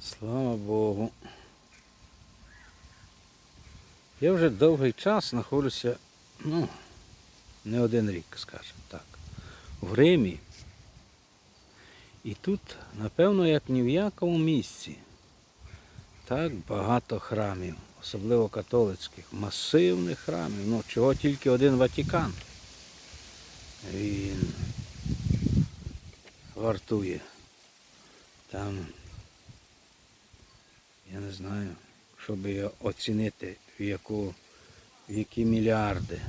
Слава Богу. Я вже довгий час знаходжуся, ну, не один рік, скажімо так, в Римі. І тут, напевно, як ні в якому місці, так багато храмів, особливо католицьких, масивних храмів, ну чого тільки один Ватикан. Він вартує. Там я не знаю, щоб оцінити, в яку, в які мільярди.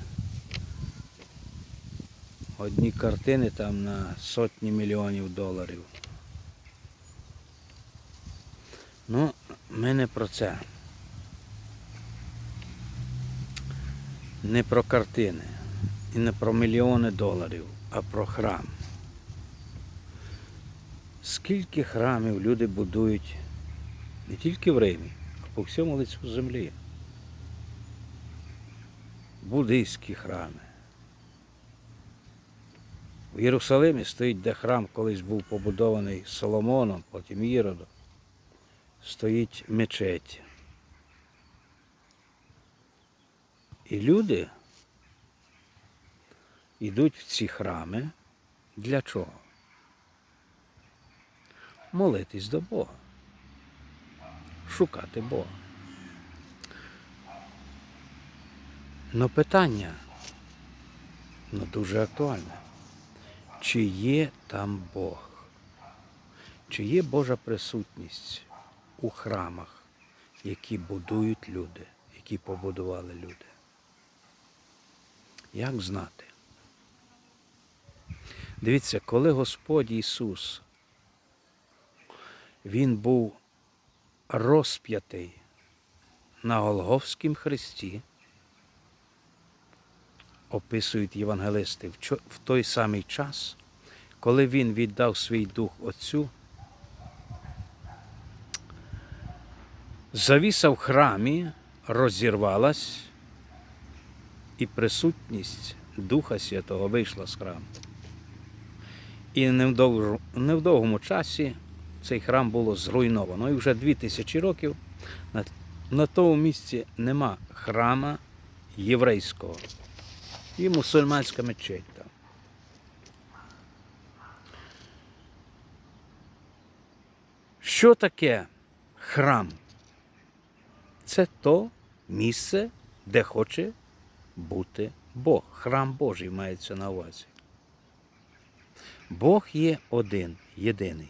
Одні картини там на сотні мільйонів доларів. Ну, ми не про це. Не про картини і не про мільйони доларів, а про храм. Скільки храмів люди будують не тільки в Римі, а по всьому лицю землі. Буддийські храми. В Єрусалимі стоїть, де храм колись був побудований Соломоном, потім Іродом. Стоїть мечеть. І люди йдуть в ці храми для чого? Молитись до Бога шукати Бога. Но питання ну, дуже актуальне. Чи є там Бог? Чи є Божа присутність у храмах, які будують люди, які побудували люди? Як знати? Дивіться, коли Господь Ісус, Він був розп'ятий на Голговськім хресті, описують євангелисти в той самий час, коли він віддав свій дух Отцю, завіса в храмі розірвалась, і присутність Духа Святого вийшла з храму. І невдовж- в невдовгому часі цей храм було зруйновано. І вже дві тисячі років на, на тому місці нема храма єврейського. І мусульманська мечеть там. Що таке храм? Це то місце, де хоче бути Бог. Храм Божий мається на увазі. Бог є один, єдиний.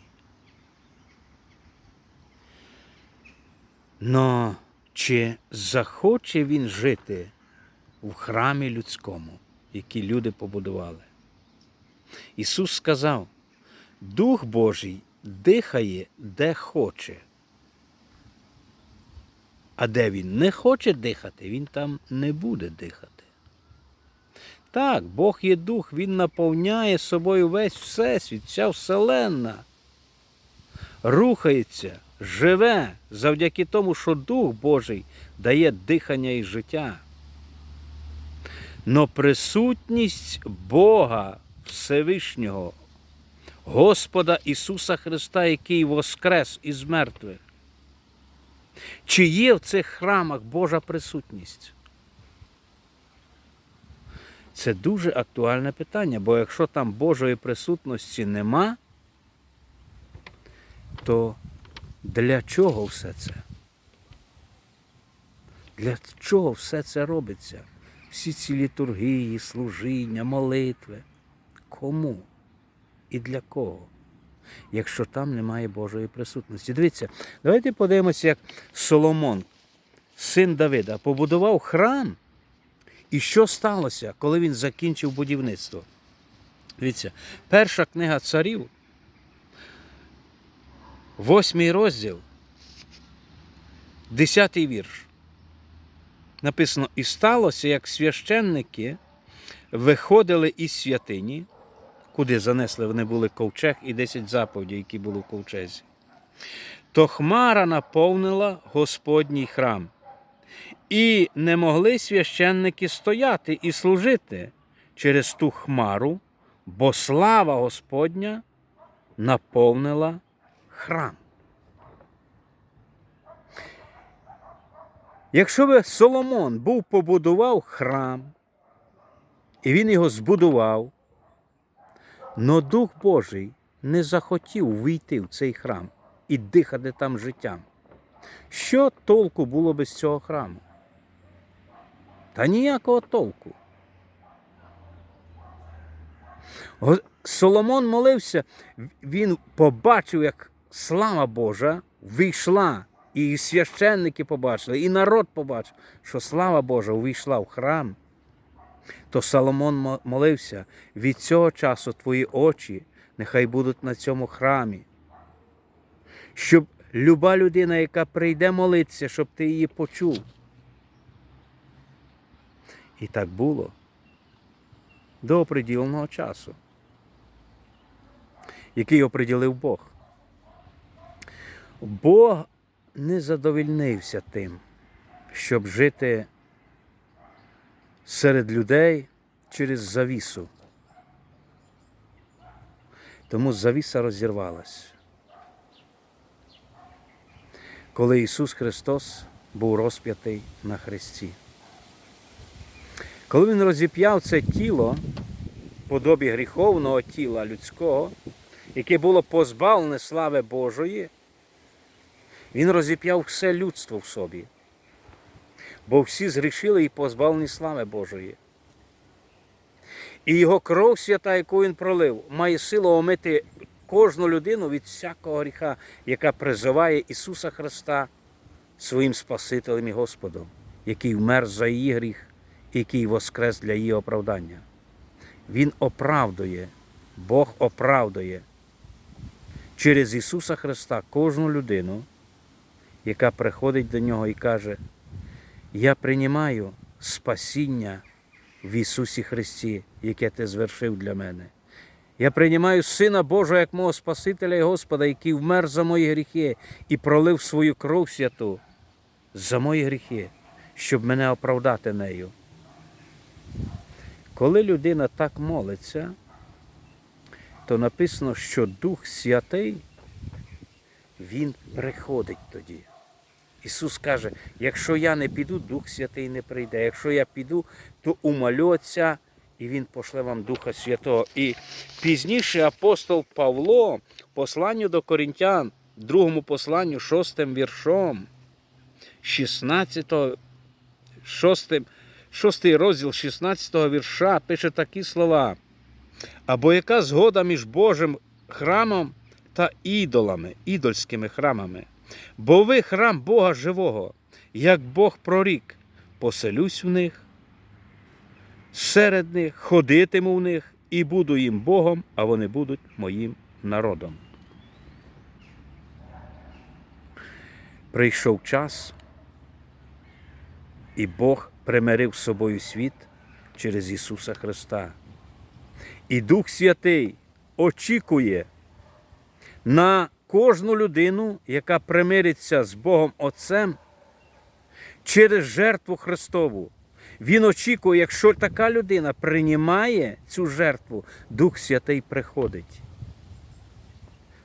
Но чи захоче він жити в храмі людському, який люди побудували? Ісус сказав, Дух Божий дихає де хоче. А де він не хоче дихати, він там не буде дихати. Так, Бог є дух, Він наповняє собою весь всесвіт, вся вселенна. Рухається, живе завдяки тому, що Дух Божий дає дихання і життя. Но присутність Бога Всевишнього, Господа Ісуса Христа, який воскрес із мертвих. Чи є в цих храмах Божа присутність? Це дуже актуальне питання, бо якщо там Божої присутності нема, то для чого все це? Для чого все це робиться? Всі ці літургії, служіння, молитви. Кому і для кого? Якщо там немає Божої присутності. Дивіться, давайте подивимося, як Соломон, син Давида, побудував храм. І що сталося, коли він закінчив будівництво? Дивіться, перша книга царів, восьмий розділ, десятий вірш. Написано: І сталося, як священники виходили із святині, куди занесли вони були ковчег і 10 заповідей, які були в ковчезі. То хмара наповнила Господній храм. І не могли священники стояти і служити через ту хмару, бо слава Господня наповнила храм. Якщо би Соломон був побудував храм, і він його збудував, но Дух Божий не захотів війти в цей храм і дихати там життям. Що толку було без цього храму? Та ніякого толку. Соломон молився, він побачив, як слава Божа вийшла, і священники побачили, і народ побачив, що слава Божа увійшла в храм. То Соломон молився, від цього часу твої очі нехай будуть на цьому храмі. Щоб люба людина, яка прийде молитися, щоб ти її почув. І так було до оприділеного часу, який оприділив Бог. Бог не задовільнився тим, щоб жити серед людей через завісу. Тому завіса розірвалась. Коли Ісус Христос був розп'ятий на хресті. Коли Він розіп'яв це тіло, подобі гріховного тіла людського, яке було позбавлене слави Божої, Він розіп'яв все людство в собі. Бо всі згрішили і позбавлені слави Божої. І його кров свята, яку він пролив, має силу омити кожну людину від всякого гріха, яка призиває Ісуса Христа своїм Спасителем і Господом, який вмер за її гріх, і який воскрес для її оправдання. Він оправдує, Бог оправдує через Ісуса Христа кожну людину, яка приходить до Нього і каже, я приймаю спасіння в Ісусі Христі, яке Ти звершив для мене. Я приймаю Сина Божого як мого Спасителя і Господа, який вмер за мої гріхи і пролив свою кров святу за мої гріхи, щоб мене оправдати нею. Коли людина так молиться, то написано, що Дух Святий, Він приходить тоді. Ісус каже, якщо я не піду, Дух Святий не прийде. Якщо я піду, то умолю Отця, і Він пошле вам Духа Святого. І пізніше апостол Павло, посланню до Коринтян, другому посланню, шостим віршом, 16, 6, 6 розділ 16 вірша, пише такі слова. Або яка згода між Божим храмом та ідолами, ідольськими храмами? Бо ви храм Бога живого, як Бог прорік, поселюсь в них, серед них, ходитиму в них і буду їм Богом, а вони будуть моїм народом. Прийшов час, і Бог примирив з собою світ через Ісуса Христа. І Дух Святий очікує на кожну людину, яка примириться з Богом Отцем через жертву Христову. Він очікує, якщо така людина приймає цю жертву, Дух Святий приходить.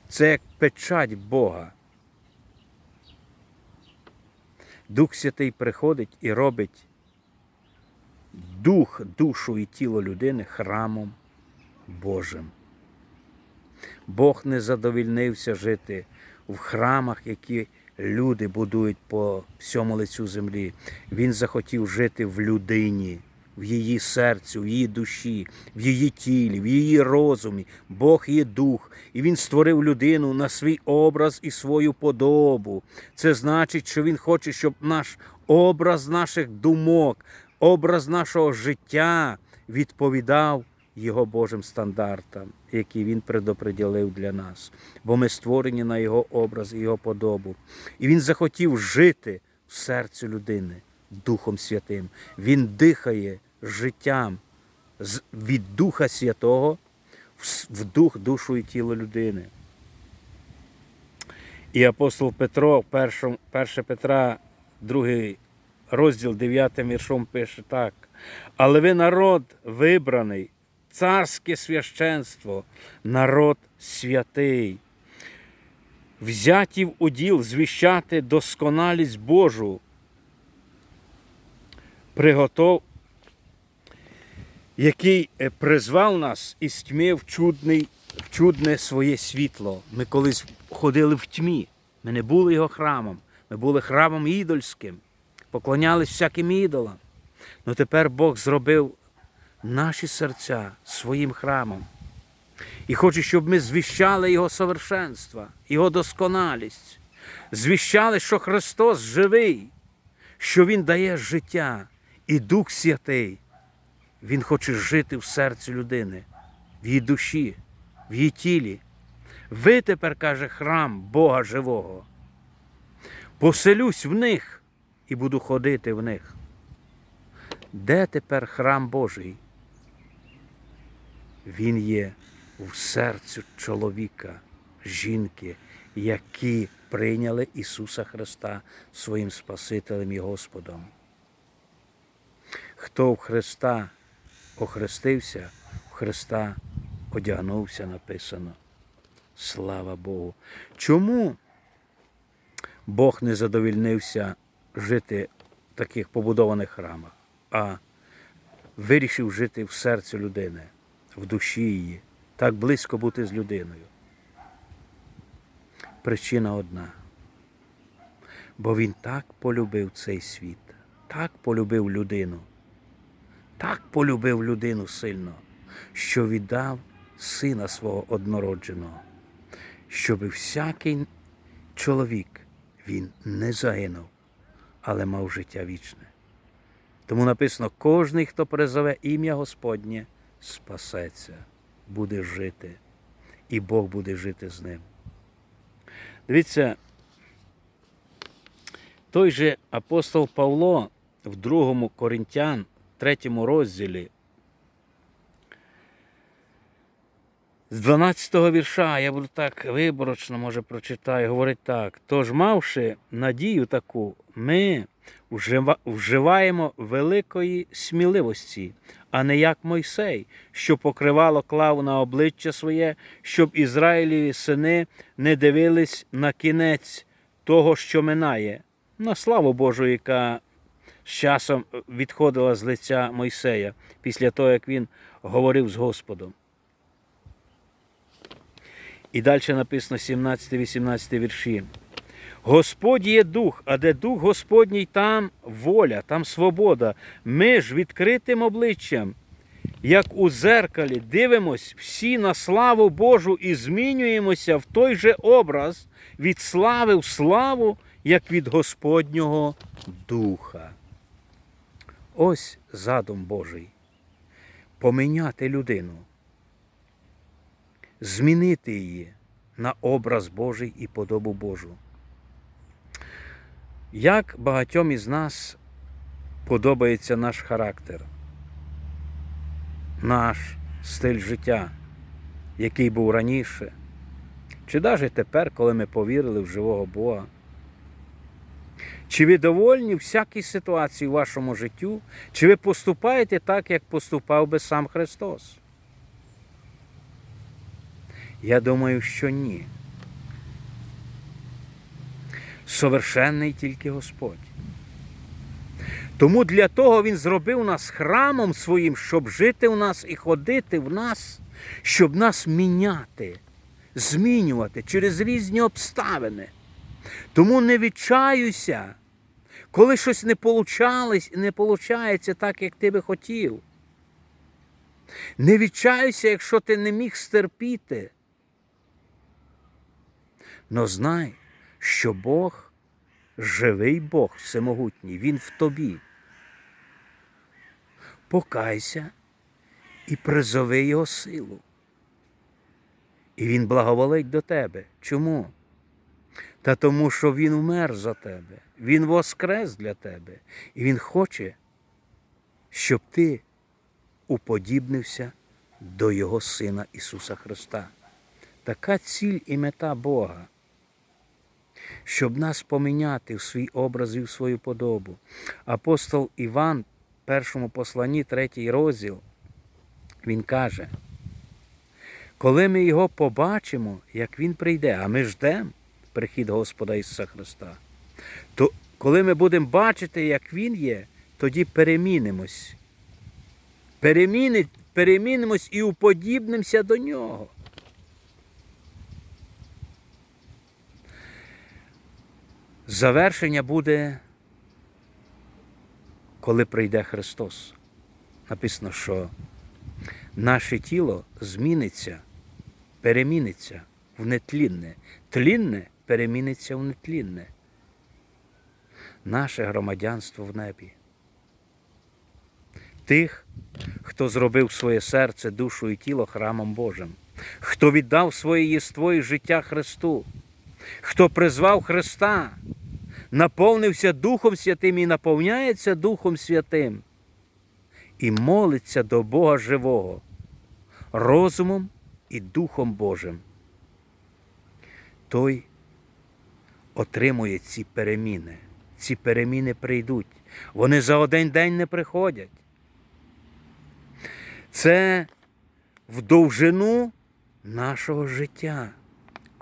Це як печать Бога. Дух Святий приходить і робить дух, душу і тіло людини храмом Божим. Бог не задовільнився жити в храмах, які люди будують по всьому лицю землі. Він захотів жити в людині, в її серці, в її душі, в її тілі, в її розумі. Бог є дух, і Він створив людину на свій образ і свою подобу. Це значить, що Він хоче, щоб наш образ наших думок, образ нашого життя відповідав його Божим стандартам, які Він предоприділив для нас, бо ми створені на Його образ і Його подобу. І Він захотів жити в серці людини Духом Святим. Він дихає життям від Духа Святого в дух, душу і тіло людини. І апостол Петро, 1 Петра, 2 розділ 9 віршом пише так. Але ви народ вибраний, царське священство, народ святий, взяті в уділ звіщати досконалість Божу. Приготов, який е, призвав нас із тьми в, чудний, в чудне своє світло. Ми колись ходили в тьмі, ми не були його храмом, ми були храмом ідольським, поклонялись всяким ідолам. Ну тепер Бог зробив наші серця своїм храмом. І хоче, щоб ми звіщали Його совершенства, Його досконалість, звіщали, що Христос живий, що Він дає життя і Дух Святий. Він хоче жити в серці людини, в її душі, в її тілі. Ви тепер, каже, храм Бога живого. Поселюсь в них і буду ходити в них. Де тепер храм Божий? Він є в серцю чоловіка, жінки, які прийняли Ісуса Христа своїм Спасителем і Господом. Хто в Христа охрестився, в Христа одягнувся, написано. Слава Богу. Чому Бог не задовільнився жити в таких побудованих храмах, а вирішив жити в серці людини, в душі її, так близько бути з людиною? Причина одна. Бо він так полюбив цей світ, так полюбив людину, так полюбив людину сильно, що віддав сина свого однородженого, щоб всякий чоловік він не загинув, але мав життя вічне. Тому написано: кожний, хто призове ім'я Господнє, спасеться, буде жити, і Бог буде жити з ним. Дивіться, той же апостол Павло в 2 Коринтян, 3 розділі, з 12 го вірша, я буду так виборочно, може, прочитаю, говорить так. Тож, мавши надію таку, ми вживаємо великої сміливості, а не як Мойсей, що покривало клав на обличчя своє, щоб Ізраїліві сини не дивились на кінець того, що минає, на славу Божу, яка з часом відходила з лиця Мойсея після того, як він говорив з Господом. І далі написано 17-18 вірші. Господь є дух, а де дух Господній, там воля, там свобода. Ми ж відкритим обличчям, як у зеркалі, дивимось всі на славу Божу і змінюємося в той же образ від слави в славу, як від Господнього Духа. Ось задум Божий. Поміняти людину змінити її на образ Божий і подобу Божу. Як багатьом із нас подобається наш характер, наш стиль життя, який був раніше, чи навіть тепер, коли ми повірили в живого Бога? Чи ви довольні всякій ситуації в вашому життю, чи ви поступаєте так, як поступав би сам Христос? Я думаю, що ні. Совершенний тільки Господь. Тому для того Він зробив нас храмом своїм, щоб жити в нас і ходити в нас, щоб нас міняти, змінювати через різні обставини. Тому не відчаюся, коли щось не получалось, не получається так, як ти би хотів. Не відчаюся, якщо ти не міг стерпіти. Но знай, що Бог живий Бог всемогутній, Він в тобі. Покайся і призови Його силу. І Він благоволить до тебе. Чому? Та тому, що Він умер за тебе, Він воскрес для тебе, і Він хоче, щоб ти уподібнився до Його Сина Ісуса Христа. Така ціль і мета Бога, щоб нас поміняти в свій образ і в свою подобу. Апостол Іван, в першому посланні, третій розділ, він каже, коли ми його побачимо, як Він прийде, а ми ждемо прихід Господа Ісуса Христа, то коли ми будемо бачити, як Він є, тоді перемінимось. Переміни, перемінимось і уподібнимося до нього. Завершення буде, коли прийде Христос. Написано, що наше тіло зміниться, переміниться в нетлінне. Тлінне переміниться в нетлінне. Наше громадянство в небі. Тих, хто зробив своє серце, душу і тіло храмом Божим, хто віддав своє єство і життя Христу, хто призвав Христа, наповнився Духом Святим і наповняється Духом Святим і молиться до Бога живого, розумом і Духом Божим. Той отримує ці переміни. Ці переміни прийдуть. Вони за один день не приходять. Це в довжину нашого життя.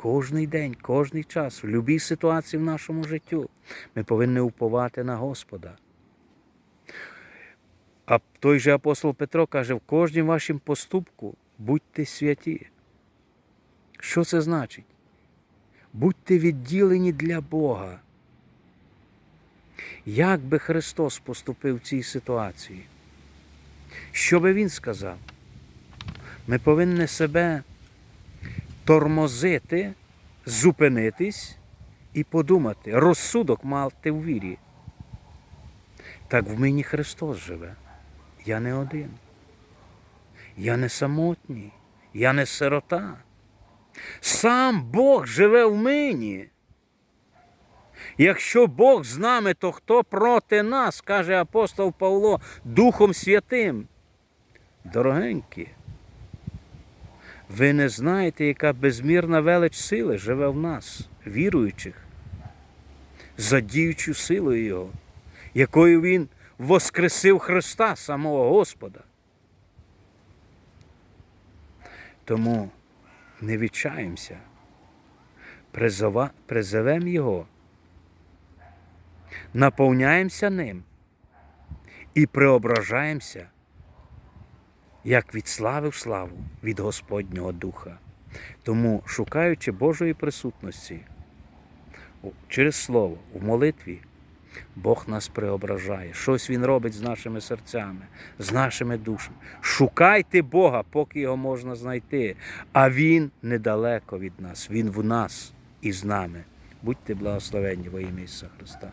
Кожний день, кожний час, в будь-якій ситуації в нашому життю. Ми повинні уповати на Господа. А той же апостол Петро каже, в кожнім вашім поступку будьте святі. Що це значить? Будьте відділені для Бога. Як би Христос поступив в цій ситуації? Що би Він сказав? Ми повинні себе тормозити, зупинитись і подумати, розсудок мати в вірі. Так в мені Христос живе. Я не один. Я не самотній, я не сирота. Сам Бог живе в мені. Якщо Бог з нами, то хто проти нас, каже апостол Павло, Духом Святим. Дорогенькі, ви не знаєте, яка безмірна велич сили живе в нас, віруючих, за діючу силою Його, якою Він воскресив Христа, самого Господа. Тому не відчаємося, призовемо Його, наповняємося ним і преображаємося, як від слави в славу від Господнього Духа. Тому, шукаючи Божої присутності через Слово, в молитві, Бог нас преображає. Щось Він робить з нашими серцями, з нашими душами. Шукайте Бога, поки його можна знайти. А Він недалеко від нас, Він в нас і з нами. Будьте благословенні во ім'я Ісуса Христа.